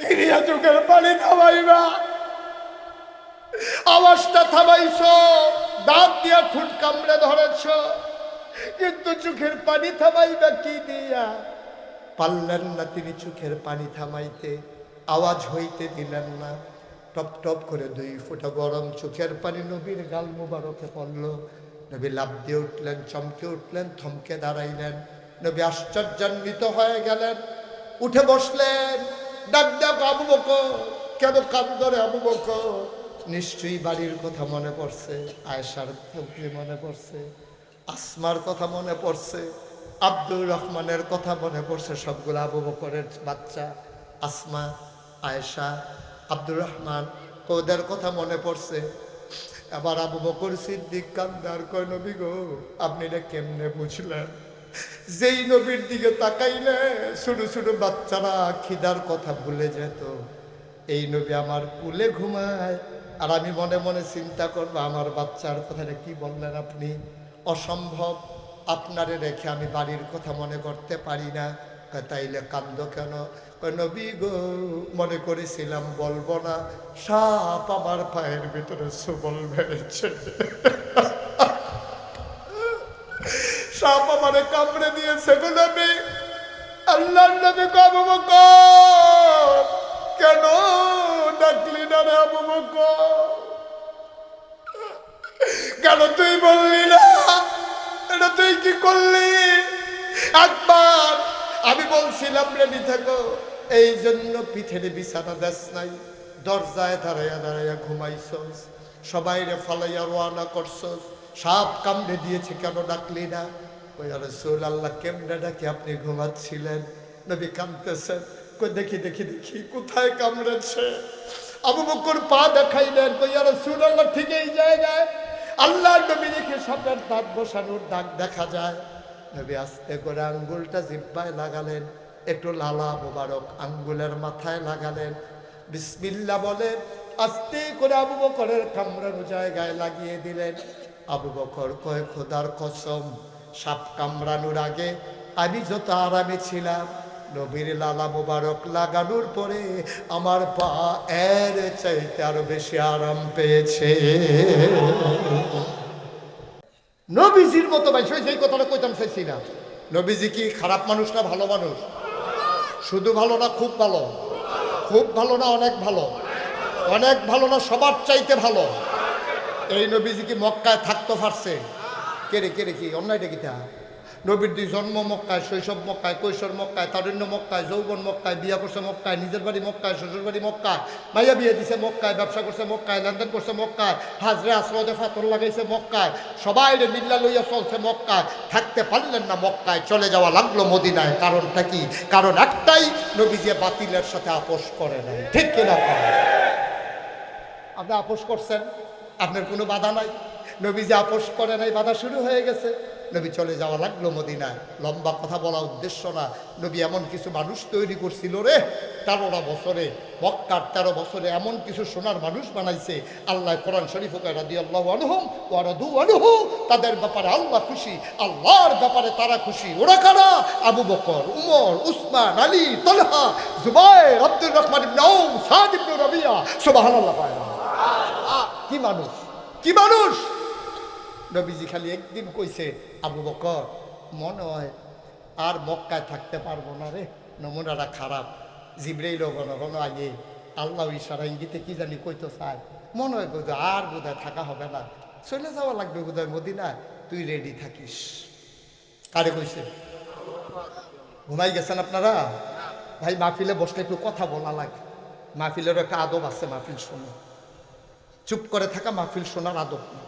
ফিরিয়া চোখের পানি থামাইবা। আওয়াজটা থামাইছ, দাঁত দিয়া ঠুট কামড়ে ধরেছ, কিন্তু চোখের পানি থামাইবা কি দিয়া? পারলেন না তিনি চোখের পানি থামাইতে, আওয়াজ হইতে দিলেন না। টপ টপ করে দুই ফোঁটা গরম চোখের পানি নবীর গাল মুবারকে পড়ল। নবী লাভ দিয়ে উঠলেন, চমকে উঠলেন, থমকে দাঁড়াইলেন। নবী আশ্চর্যান্বিত হয়ে গেলেন, উঠে বসলেন। ডাক ডাক আবু বকর। কেন কান্দরে আবু বকর? নিশ্চয়ই বাড়ির কথা মনে পড়ছে, আয়েশার কথা মনে পড়ছে, আসমার কথা মনে পড়ছে, আব্দুর রহমানের কথা মনে পড়ছে সবগুলো আবু বকরের বাচ্চা, আসমা, আয়েশা, আব্দুর রহমান ওদের কথা মনে পড়ছে। এবার আবু বকর সিদ্দিক কান্দার কয়, নবী গো, আপনি এটা কেমনে বুঝলেন? যেই নবীর দিকে তাকাইলে ছোট ছোট বাচ্চারা খিদার কথা ভুলে যেত। এই নবী আমার কুলে ঘুমায়। আর আমি মনে মনে চিন্তা করব, আমার বাচ্চার কথাটা কি বললেন আপনি? অসম্ভব। আপনারে রেখে আমি বাড়ির কথা মনে করতে পারি না। তাইলে কান্দ কেন? নবী গো, মনে করেছিলাম বলব না, সাপ আমার পায়ের ভিতরে সুবল বেড়েছে সাপ আমারে কামড়ে দিয়েছে গো নবী। আল্লাহ নবী কবু কেন ডাকলি না রে আবু কেন তুই বললি না? এটা তুই কি করলি? একবার আমি বলছিলাম, রেডি থাকো। এই জন্য পিঠের বিছানা দেশ নাই, দরজায় দাঁড়াইয়া দাঁড়াইয়া ঘুমাইছস সবাই রে ফালাইয়া রোয়ানা করছস। সাপ কামড়ে দিয়েছে, কেন ডাকলি না? ওই রসুল আল্লাহ কেমনে ডাকে আপনি ঘুমাচ্ছিলেন? নবী কামতেছেন কই দেখি দেখি দেখি, কোথায় কামড়েছে? আবু বকর পা দেখাইলেন কই রসুল আল্লাহ ঠিক এই জায়গায়। আল্লাহ নবী দেখে সাপের দাঁত বসানোর দাগ দেখা যায়। নবী আস্তে করে আঙ্গুলটা জিব্বায় লাগালেন, একটু লালা মোবারক আঙ্গুলের মাথায় লাগালেন। বিসমিল্লা বলে আস্তে করে আবু বকরের কামড়ানো জায়গায় লাগিয়ে দিলেন। আবু বকর কয়, খোদার কসম সাপ কামড়ানোর আগে আমি যত আরামে ছিলাম, নবীর লালা মোবারক লাগানোর পরে আমার পা এর চাইতে আরও বেশি আরাম পেয়েছে। নবীজির মতো ভাই সেই কথাটা কইতাম চাইছি না। নবীজি কি খারাপ মানুষ না ভালো মানুষ? শুধু ভালো না, খুব ভালো। খুব ভালো না, অনেক ভালো। অনেক ভালো না, সবার চাইতে ভালো। এই নবীজি কি মক্কায় থাকতে পারছে কেরে কেরে কি অন্যায়টা কি? তা নবীর দুই জন্ম মক্কায়, শৈশব মক্কায়, কৈশোর মক্কায়, তারুণ্য মক্কায়, যৌবন মক্কায়, বিয়া করছে মক্কায়, নিজের বাড়ি মক্কায়, শ্বশুর বাড়ি মক্কায়, মাইয়া বিয়ে দিছে মক্কায়, ব্যবসা করছে মক্কায়, লেনদেন করছে মক্কায়, হাজরে আশ্রদে ফাতর লাগাইছে মক্কায়, সবাই মিল্লা লইয়া চলছে মক্কায়, থাকতে পারলেন না মক্কায়, চলে যাওয়া লাগল মদিনায়। কারণটা কি? কারণ একটাই নবী যে বাতিলের সাথে আপোষ করে নাই। ঠিক কিনা? আপনি আপোষ করছেন? আপনার কোনো বাধা নাই? নবী যে আপোষ করে নাই, বাধা শুরু হয়ে গেছে। নবী চলে যাওয়া লাগল মদিনায়। লম্বা কথা বলা উদ্দেশ্য না। নবী এমন কিছু মানুষ তৈরি করছিল রে। তেরোটা বছরে, মক্কার তেরো বছরে এমন কিছু সোনার মানুষ বানাইছে। আল্লাহ কোরআন শরীফ রাদি আল্লাহ আনুহম ওয়ারাদু আনুহু। তাদের ব্যাপারে আল্লাহ খুশি, আল্লাহর ব্যাপারে তারা খুশি। ওরা কারা? আবু বকর, উমর, উসমান, আলী, তলহা, জুবাইর, আব্দুর রহমান রাবিয়া। কি মানুষ? কি মানুষ? নবীজি খালি একদিন কইছে, আবু বকর, মনে হয় আর মক্কায় থাকতে পারব না রে, নমুনাটা খারাপ। জিব্রেইল ঘন ঘন আগে আল্লাহ ইশারা ইঙ্গিতে কি জানি কইতো চায় মনে হয় বোধ আর বোধহয় থাকা হবে না। চলে যাওয়া লাগবে বোধহয় মদিনায়, তুই রেডি থাকিস। কারে কইছে? ঘুমাই গেছেন আপনারা? ভাই, মাহফিলে বসলে একটু কথা বলা লাগে। মাহফিলেরও একটা আদব আছে মাহফিল শোনা। চুপ করে থাকা মাহফিল শোনার আদব নেই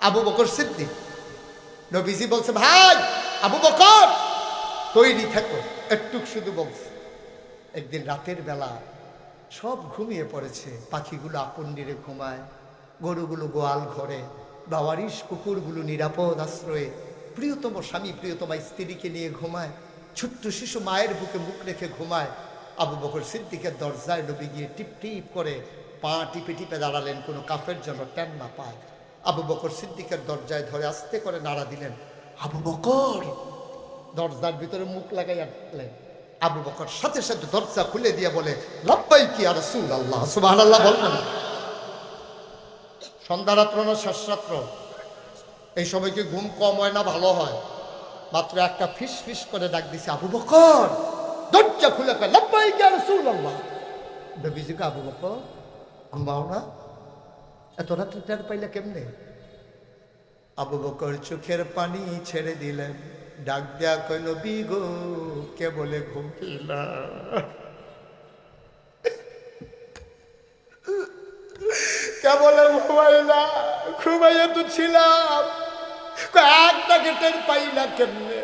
আবু বকর সিদ্দিক। নবীজি বলছে, ভাই, আবু বকর, তৈরি থাকো একটু শুধু বলছে। একদিন রাতের বেলা সব ঘুমিয়ে পড়েছে, পাখিগুলো আপন নিরে ঘুমায়, গরুগুলো গোয়াল ঘরে, বাওয়ারিশ কুকুরগুলো নিরাপদ আশ্রয়ে, প্রিয়তম স্বামী, প্রিয়তমা স্ত্রীকে নিয়ে ঘুমায়, ছোট্ট শিশু মায়ের বুকে মুখ রেখে ঘুমায়। আবু বকর সিদ্দিকের দরজায় নবী গিয়ে টিপ টিপ করে পা টিপে টিপে দাঁড়ালেন, কোনো কাফের জন্য ট্যান না পায়। আবু বকর সিদ্দিকের দরজায় ধরে আস্তে করে নাড়া দিলেন। আবু বকর! দরজার ভিতরে মুখ লাগাই আনলেন আবু বকর সাথে সাথে দরজা খুলে দিয়ে বলে লব্বাই কি আর রসুল আল্লাহ সুবাহ আল্লাহ বললেন। সন্ধ্যা রাত্র না শেষ রাত্র? এই সময় কি ঘুম কম হয় না ভালো হয়? মাত্র একটা ফিস ফিস করে ডাক দিছে, আবু বকর, দরজা খুলে লব্বাই কি আর রসুল আল্লাহ নবীজিকে আবু বকর, ঘুমাও না? এত রাত্রে টের পাইলে কেমনে? আবু বকর চোখের পানি ছেড়ে দিলেন। ডাক দেয়া কই নবী গো, কে বলে ঘুমিলা কে বলে ঘুমাইলা ঘুমাইয়া তো ছিলাম। একটাকে টের পাইলা কেমনে?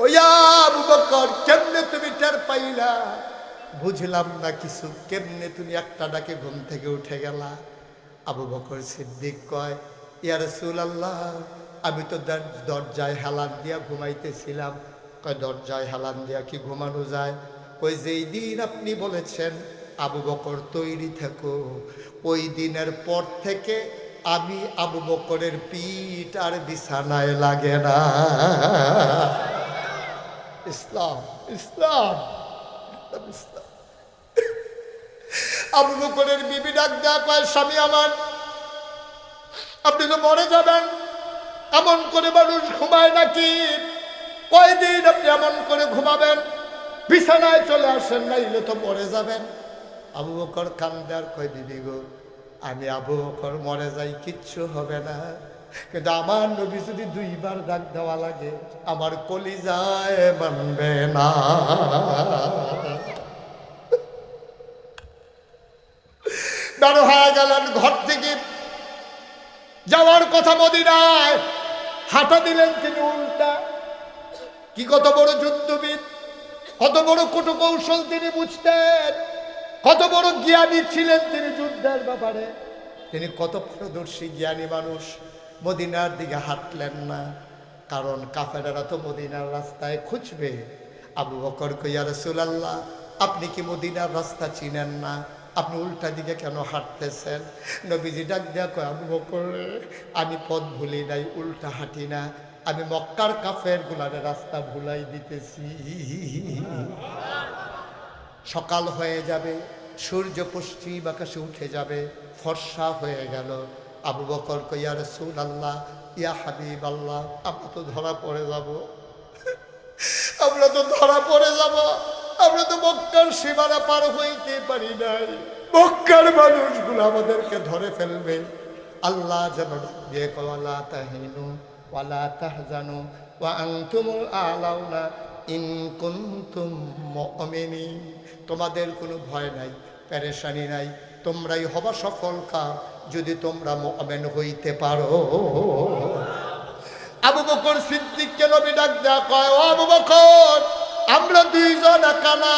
ওয়া আবু বকর, কেমনে তুমি টের পাইলা? বুঝলাম না কিছু, কেমনে তুমি একটা ডাকে ঘুম থেকে উঠে গেলা? আবু বকর সিদ্দিক কয়, ইয়া আল্লাহ আমি তো দরজায় হেলান দিয়া ঘুমাইতেছিলাম। কয়, দরজায় হেলান দিয়া কি ঘুমানো যায়? কই যেই দিন আপনি বলেছেন, আবু বকর তৈরি থেকো। ওই দিনের পর থেকে আমি আবু বকরের পিঠ আর বিছানায় লাগে না। ইসলাম ইসলাম ইসলাম। আবু বকরের বিবি ডাক দেয়া কয়, স্বামী আমার, আপনি তো মরে যাবেন। এমন করে মানুষ ঘুমায় নাকি? কয়দিন আপনি এমন করে ঘুমাবেন? বিছানায় চলে আসেন না ইলে তো মরে যাবেন। আবু বকর কান্দার কয় দিদি গো, আমি আবু বকর, মরে যাই, কিচ্ছু হবে না। কিন্তু আমার নবী যদি দুইবার ডাক দেওয়া লাগে, আমার কলিজায় মানবে না। বের হয়ে গেলেন ঘর থেকে। যাওয়ার কথা মদিনায় হাঁটা দিলেন তিনি উল্টা। কি কত বড় যুদ্ধবিদ, কত বড় কুট কৌশল তিনি বুঝতেন, কত বড় জ্ঞানী ছিলেন তিনি যুদ্ধের ব্যাপারে। তিনি কত পারদর্শী, জ্ঞানী মানুষ, মদিনার দিকে হাঁটলেন না, কারণ কাফেরারা তো মদিনার রাস্তায় খুঁজবে। আবু বকর কইয়া, রসুলাল্লাহ, আপনি কি মদিনার রাস্তা চিনেন না? আপনি উল্টা দিকে কেন হাঁটতেছেন? নবীজি ডাক দেয়া কয়, আবু বকর, আমি পথ ভুলি নাই, উল্টা হাঁটি না। আমি মক্কার কাফের গুলারে রাস্তা ভুলাই দিতেছি। সকাল হয়ে যাবে, সূর্য পশ্চিম আকাশে উঠে যাবে, ফর্সা হয়ে গেল। আবু বকর কইয়া রসুল আল্লাহ ইয়া হাবিব আল্লাহ আমরা তো ধরা পড়ে যাব। আমরা তো ধরা পড়ে যাব। আমরা তো মক্কার সীমানা পার হইতে পারি নাই। মক্কার মানুষগুলো আমাদেরকে ধরে ফেলবে। আল্লাহ যেন দিয়ে কলা তাহিনু ওয়ালা তাহজানু ওয়া আনতুমুল আলাউনা ইন কুনতুম মুমিনিন। তোমাদের কোনো ভয় নাই পেরেশানি নাই তোমরাই হবা সফল কা যদি তোমরা মুমিন হইতে পারো। আবু বকর সিদ্দিককে কেন ডাক দেয়া কয় ও আবু বকর আমরা দুইজন একা না।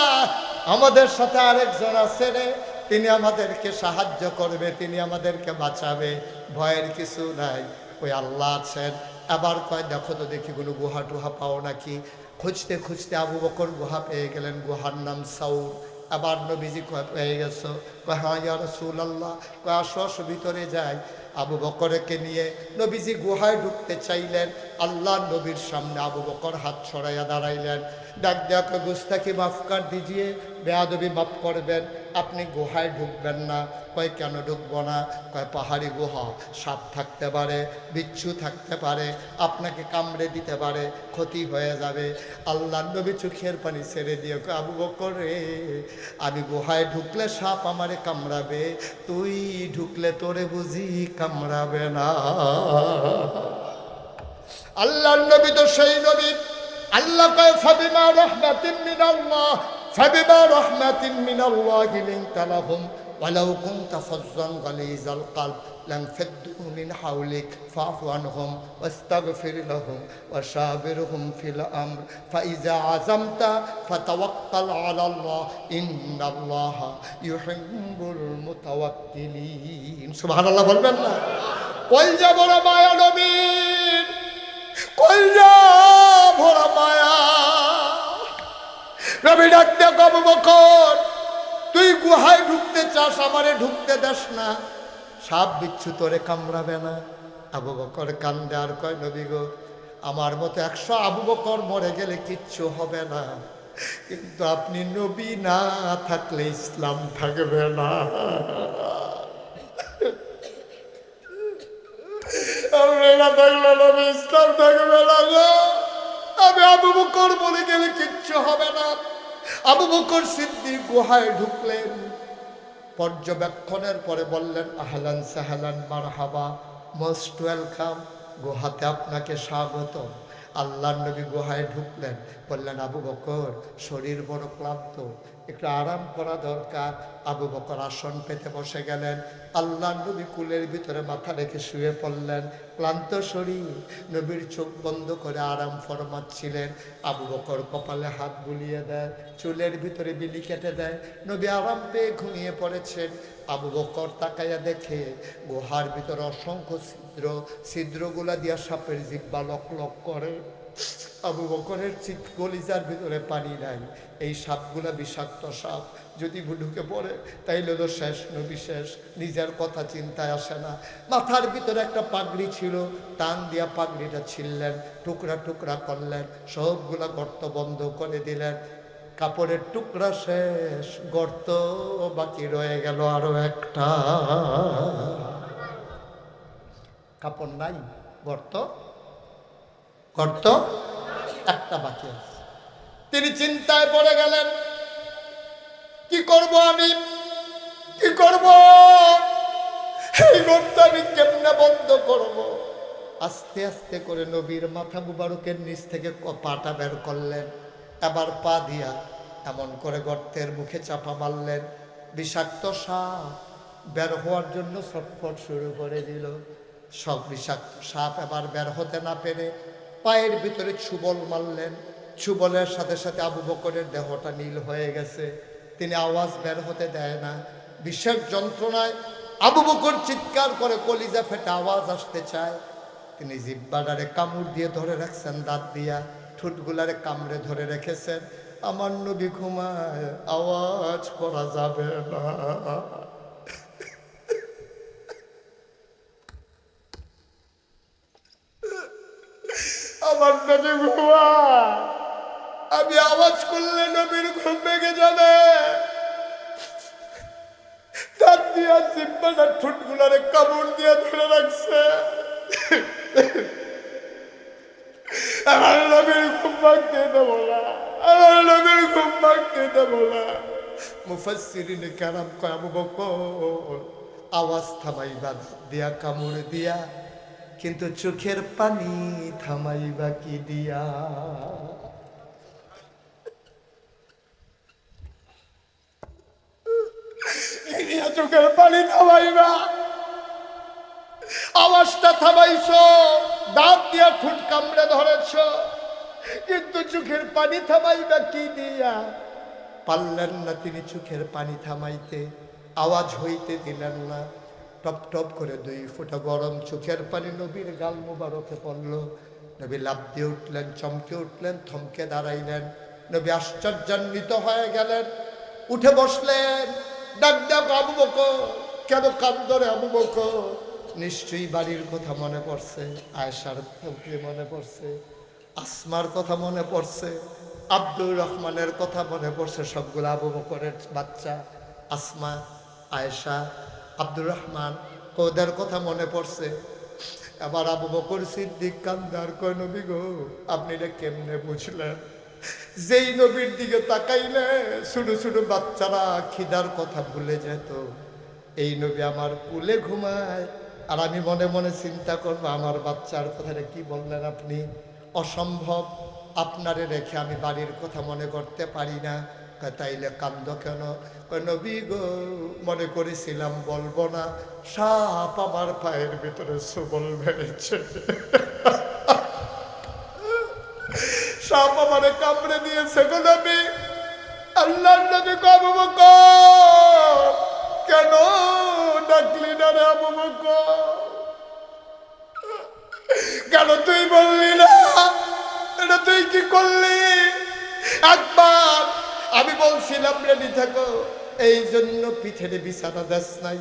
আমাদের সাথে আরেকজন আছে রে, তিনি আমাদেরকে সাহায্য করবে, তিনি আমাদেরকে বাঁচাবে। ভয়ের কিছু নাই। ওই আল্লাহ আছেন। আবার কয়, দেখো তো দেখি কোনো গুহা টুহা পাও নাকি? খুঁজতে খুঁজতে আবু বকর গুহা পেয়ে গেলেন, গুহার নাম সাউর। আবার নবীজি কয়, পেয়ে গেছো? কয় হ্যাঁ রসুল আল্লাহ কয়, আসো আসো, ভিতরে যাই। আবু বকরকে নিয়ে নবীজি গুহায় ঢুকতে চাইলেন। আল্লাহ নবীর সামনে আবু বকর হাত ছড়াইয়া দাঁড়াইলেন। ডাক দেওয়াকে গুস্তাকি মাফ কার দিজিয়ে বেয়াদবি মাফ করবেন। আপনি গুহায় ঢুকবেন না। কয়, কেন ঢুকবো না? কয়, পাহাড়ি গুহা, সাপ থাকতে পারে, বিচ্ছু থাকতে পারে, আপনাকে কামড়ে দিতে পারে, ক্ষতি হয়ে যাবে। আল্লাহ নবী চোখের পানি ছেড়ে দিয়ে আবু বকর আমি গুহায় ঢুকলে সাপ আমারে কামড়াবে, তুই ঢুকলে তোরে বুঝি কামড়াবে না। আল্লাহ নবী তো সেই নবী। আল্লাহ কয়, ফাবিমা রহমাতিন মিনাল্লাহ। ফাবিমা রহমাতিন মিনাল্লাহ লিনতা লাহুম ولو كنت فظا غليظ القلب لانفضوا من حولك فاعف عنهم واستغفر لهم وشاورهم في الامر فاذا عزمت فتوكل على الله ان الله يحب المتوكلين سبحان الله বলবেন না কই যাব রে মায়া নবীর কইরা ভরা মায়া রবি ডাকতে তুই গুহায় ঢুকতে চাস, আমারে ঢুকতে দেস না। সাপ বিচ্ছু তোরে কামড়াবে না। আবু বকর কান্দে আর কয়, নবী গো, আমার মতো একশো আবু বকর মরে গেলে কিচ্ছু হবে না। কিন্তু আপনি নবী না থাকলে ইসলাম থাকবে না থাকলে নবী ইসলাম থাকবে না গো। আবু বকর বলে গেলে কিচ্ছু হবে না। আবু বকর সিদ্দিক গুহায় ঢুকলেন। পর্যবেক্ষণের পরে বললেন, আহলান সাহালান মারহাবা, মোস্ট ওয়েলকাম। গুহাতে আপনাকে স্বাগত আল্লাহ নবী গুহায় ঢুকলেন। বললেন, আবু বকর, শরীর বড় ক্লান্ত। একটু আরাম করা দরকার। আবু বকর আসন পেতে বসে গেলেন। আল্লাহ নবী কুলের ভিতরে মাথা রেখে শুয়ে পড়লেন। ক্লান্ত শরীর, নবীর চোখ বন্ধ করে আরাম ফরমাচ্ছিলেন। আবু বকর কপালে হাত বুলিয়ে দেয়, চুলের ভিতরে বিলি কেটে দেয়। নবী আরাম পেয়ে ঘুমিয়ে পড়েছেন। আবু বকর তাকাইয়া দেখে গুহার ভিতরে অসংখ্য ছিদ্র, ছিদ্রগুলা দিয়া সাপের জিব্বা লক লক করে। আবু বকরের চিত গলিজার ভিতরে পানি নাই। এই সাপগুলা বিষাক্ত সাপ। যদি ঢুকে পড়ে, তাইলে তো শেষ, নবী শেষ। নিজের কথা চিন্তায় আসে না। মাথার ভিতরে একটা পাগড়ি ছিল। টান দিয়া পাগড়িটা ছিললেন টুকরা টুকরা করলেন। সবগুলা গর্ত বন্ধ করে দিলেন। কাপড়ের টুকরা শেষ, গর্ত বাকি রয়ে গেল আরও একটা। কাপড় নাই, গর্ত গর্ত একটা বাকি আছে। তিনি চিন্তায় পড়ে গেলেন, কি করব আমি? কি করব? এই গর্ত আমি কেমনে বন্ধ করব? আস্তে আস্তে করে নবীর মাথা মুবারকের নিচ থেকে পাটা বের করলেন। এবার পা দিয়া এমন করে গর্তের মুখে চাপা মারলেন। বিষাক্ত সাপ বের হওয়ার জন্য ছটফট শুরু করে দিল। সব বিষাক্ত সাপ এবার বের হতে না পেরে পায়ের ভিতরে ছুবল মারলেন। ছুবলের সাথে সাথে আবু বকরের দেহটা নীল হয়ে গেছে। তিনি আওয়াজ বের হতে দেয় না। বিশেষ যন্ত্রণায় আবু বকর চিৎকার করে কলিজা ফেটে আওয়াজ আসতে চায়। তিনি জিব্বাডারে কামড় দিয়ে ধরে রাখছেন, দাঁত দিয়া ঠোঁটগুলারে কামড়ে ধরে রেখেছেন। আমার নবী ঘুমায়, আওয়াজ করা যাবে না। আমার নবী ঘুমায় আমি আওয়াজ করলে নবীর ঘুম ভেঙে যাবে। দিয়া ঠোঁটগুলারে কামড় দিয়ে ধরে রাখছে। আমার নবীর ঘুম ভাঙতে দেবো না, আমার নবীর ঘুম ভাঙতে দেবো না। কারাম কয়, আবু বকর, আওয়াজ থামাইবা দিয়া কামড় দিয়া কিন্তু চোখের পানি থামাইবা কি দিয়া। চোখের পানি থামাইবা আওয়াজটা থামাইছ, দাঁত দিয়া ঠুট কামড়ে ধরেছ, কিন্তু চোখের পানি থামাইবা কি দিয়া। পারলেন না তিনি চোখের পানি থামাইতে, আওয়াজ হইতে দিলেন না। টপ টপ করে দুই ফোঁটা গরম চোখের পানি নবীর গাল মুবারকে পড়ল। নবী লাভ দিয়ে উঠলেন, চমকে উঠলেন, থমকে দাঁড়াইলেন। নবী আশ্চর্যান্বিত হয়ে গেলেন। উঠে বসলেন, ডাক ডাক আবু বকর, কেন কান্দরে আবু বকর? নিশ্চয়ই বাড়ির কথা মনে পড়ছে, আয়েশার কথা মনে পড়ছে, আসমার কথা মনে পড়ছে, আব্দুর রহমানের কথা মনে পড়ছে সবগুলো আবু বকরের বাচ্চা, আসমা, আয়েশা আব্দুর রহমান ওদের কথা মনে পড়ছে। এবার আবু বকর সিদ্দিক কান্দার কয়, নবী গো, আপনি এটা কেমনে বুঝলেন? যেই নবীর দিকে তাকাইলে ছোট ছোট বাচ্চারা খিদার কথা ভুলে যেত। এই নবী আমার কুলে ঘুমায়। আর আমি মনে মনে চিন্তা করব, আমার বাচ্চার কথাটা কি বললেন আপনি? অসম্ভব। আপনারে রেখে আমি বাড়ির কথা মনে করতে পারি না। তাইলে কান্দ কেন? নবী গো, মনে করেছিলাম বলব না। সাপ আমার পায়ের ভিতরে সবল বেড়েছে সাপ আমারে কামড়ে দিয়েছে গো নবী। আল্লাহ নবী কবু কেন ডাকলি না রে আবু? কেন তুই বললি না? এটা তুই কি করলি? একবার আমি বলছিলাম, রেডি থাকো। এই জন্য পিঠেরে বিছানা দেশ নাই,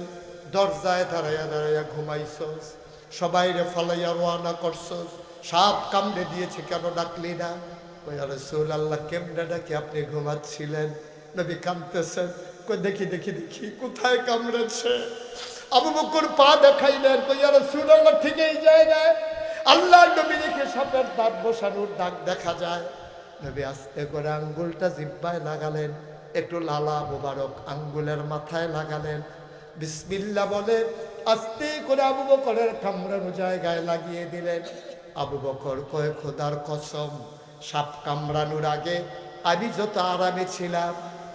দরজায় দাঁড়াইয়া দাঁড়াইয়া ঘুমাইছস। সবাই রে ফালাইয়া রোয়ানা করছস। সাপ কামড়ে দিয়েছে, কেন ডাকলি না? ওই রসুল আল্লাহ কেমনে ডাকে? আপনি ঘুমাচ্ছিলেন? নবী কাঁদতেছেন। কই দেখি দেখি দেখি, কোথায় কামড়েছে? আবু বকর পা দেখাইলেন কই রসুল আল্লাহ ঠিক এই জায়গায় আল্লাহ নবী দেখে সাপের দাঁত বসানোর দাগ দেখা যায়। নবী আস্তে করে আঙ্গুলটা জিব্বায় লাগালেন, একটু লালা মোবারক আঙ্গুলের মাথায় লাগালেন। বিসমিল্লা বলে আস্তে করে আবু বকরের কামড়ানো জায়গায় লাগিয়ে দিলেন। আবু বকর কয়ে, খোদার কসম, সাপ কামড়ানোর আগে আমি যত আরামে ছিলাম,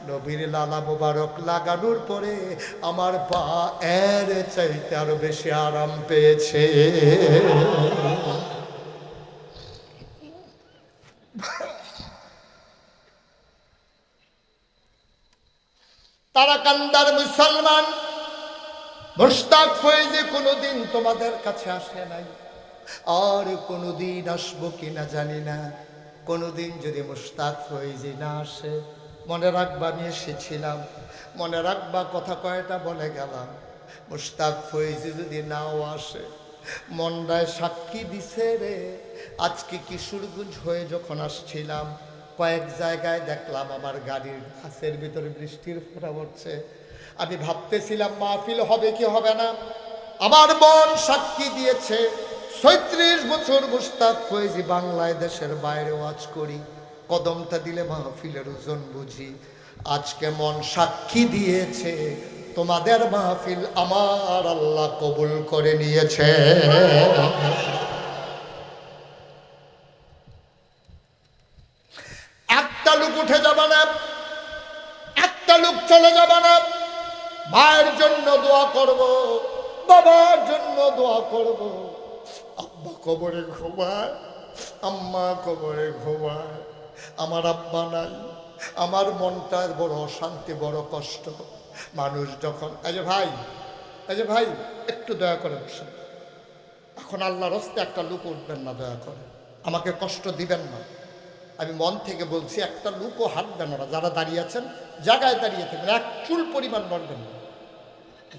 নবীর লালা মোবারক লাগানোর পরে আমার পা এর চাইতে আরও বেশি আরাম পেয়েছে। তারা কান্দার মুসলমান মুস্তাক ফয়েজে কোনোদিন তোমাদের কাছে আসে নাই। আর কোনোদিন আসব কিনা জানি না। কোনোদিন যদি মুস্তাক ফয়েজি না আসে, মনে রাখবা আমি এসেছিলাম। মনে রাখবা কথা কয়টা বলে গেলাম। মুস্তাক ফয়েজি যদি নাও আসে মন্ডায় সাক্ষী দিছে রে। আজকে কিশোরগঞ্জ হয়ে যখন আসছিলাম কয়েক জায়গায় দেখলাম আমার গাড়ির গাছের ভিতরে বৃষ্টির ফোঁটা পড়ছে। আমি ভাবতেছিলাম, মাহফিল হবে কি হবে না? আমার মন সাক্ষী দিয়েছে, ছয়ত্রিশ বছর মুস্তাক ফয়েজি বাংলায় দেশের বাইরে ওয়াজ করি, কদমটা দিলে মাহফিলের ওজন বুঝি। আজকে মন সাক্ষী দিয়েছে, তোমাদের মাহফিল আমার আল্লাহ কবুল করে নিয়েছে একটা লোক উঠে যাবে না। একটা লোক চলে না। মায়ের জন্য দোয়া করব, বাবার জন্য দোয়া করব। আব্বা কবরে ঘুমায়, আম্মা কবরে ঘুমায়। আমার আব্বা নাই, আমার মনটা বড় অশান্তি, বড় কষ্ট। মানুষ যখন, এই যে ভাই, এই যে ভাই, একটু দয়া করে বসেন। এখন আল্লাহর হস্তে একটা লোক উঠবেন না, দয়া করে। আমাকে কষ্ট দিবেন না। আমি মন থেকে বলছি, একটা লুকও হাঁটবেন না যারা দাঁড়িয়ে আছেন, জায়গায় দাঁড়িয়ে থাকবেন এক চুল পরিমাণ নড়বেন না।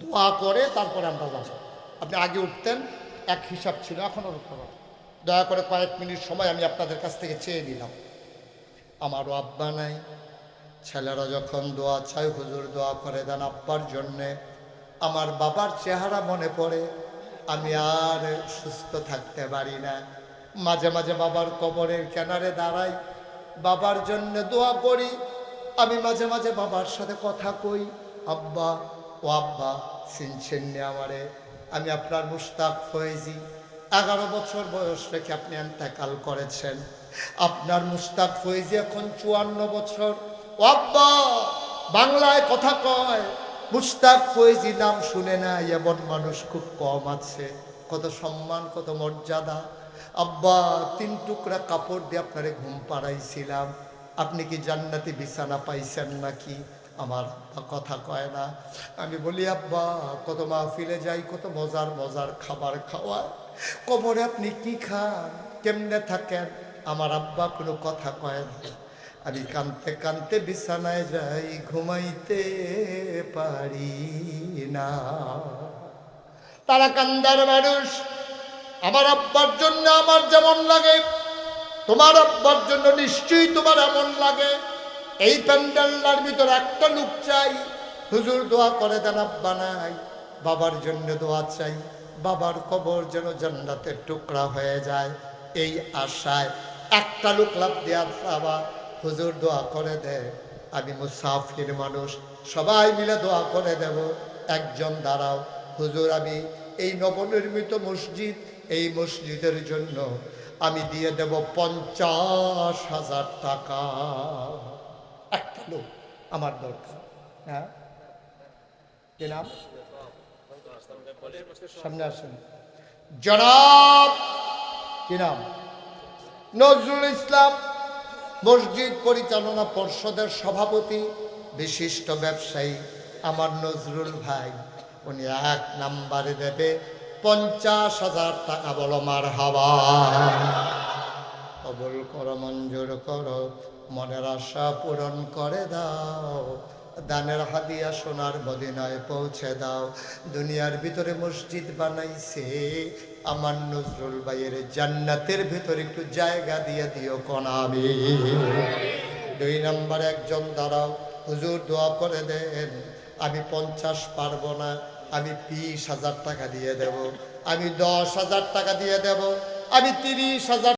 দোয়া করে তারপরে আমরা যাব। আপনি আগে উঠতেন, এক হিসাব ছিল, এখন ওর। দয়া করে কয়েক মিনিট সময় আমি আপনাদের কাছ থেকে চেয়ে নিলাম। আমারও আব্বা নাই, ছেলেরা যখন দোয়া চায়, হুজুর দোয়া করে দেন আব্বার জন্যে। আমার বাবার চেহারা মনে পড়ে, আমি আর সুস্থ থাকতে পারি না। মাঝে মাঝে বাবার কবরের কেনারে দাঁড়াই। বাবার জন্য দোয়া করি। আমি মাঝে মাঝে বাবার সাথে কথা কই। আব্বা, ও আব্বা চিনছেন নি আমারে। আমি আপনার মুস্তাক ফয়েজি। এগারো বছর বয়স রেখে আপনি এন্তেকাল করেছেন। আপনার মুস্তাক ফয়েজি এখন চুয়ান্ন বছর। ও আব্বা, বাংলায় কথা কয়। মুস্তাক ফয়েজি নাম শুনে না এমন মানুষ খুব কম আছে। কত সম্মান, কত মর্যাদা। আব্বা, তিন টুকরা কাপড় দিয়ে আপনারে ঘুম পাড়াইছিলাম। আপনি কি জান্নাতি বিছানা পাইছেন নাকি? আমার কথা কয় না। আমি বলি, আব্বা, কত মাহফিলে যাই, কত মজার মজার খাবার খাওয়ায় কবরে আপনি কি খান? কেমনে থাকেন? আমার আব্বা কোনো কথা কয় না। আমি কানতে কানতে বিছানায় যাই, ঘুমাইতে পারি না। তারা কান্দার মানুষ আমার আব্বার জন্য আমার যেমন লাগে, তোমার আব্বার জন্য নিশ্চয়ই তোমার এমন লাগে। এই প্যান্ডেলটার ভিতর একটা লোক চাই, হুজুর দোয়া করে দেন, আব্বা নাই, বাবার জন্য দোয়া চাই, বাবার কবর যেন জান্নাতের টুকরা হয়ে যায়, এই আশায় একটা লোক লাভ দেওয়া বাবা হুজুর দোয়া করে দেয় আমি মুসাফির মানুষ, সবাই মিলে দোয়া করে দেব, একজন দাঁড়াও, হুজুর আমি এই নবনির্মিত মসজিদ এই মসজিদের জন্য আমি দিয়ে দেব পঞ্চাশ হাজার টাকা। একটা লোক আমার দরকার। হ্যাঁ? সামনে আসুন। জনাব! কি নাম? নজরুল ইসলাম, মসজিদ পরিচালনা পর্ষদের সভাপতি, বিশিষ্ট ব্যবসায়ী, আমার নজরুল ভাই। উনি এক নাম্বারে দেবে পঞ্চাশ হাজার টাকা বলো মার হাওয়া কবল করো, মঞ্জুর করো, মনের আশা পূরণ করে দাও। দানের হাদিয়া সোনার মদিনায় পৌঁছে দাও। দুনিয়ার ভিতরে মসজিদ বানাইছে। আমার নজরুল ভাইয়ের জান্নাতের ভিতরে একটু জায়গা দিয়ে দিও কনাবে দুই নম্বর, একজন দাঁড়াও। হুজুর দোয়া করে দেন, আমি পঞ্চাশ পারব না। আমি বিশ হাজার টাকা দিয়ে দেব। আমি দশ হাজার টাকা দিয়ে দেব। আমি তিরিশ হাজার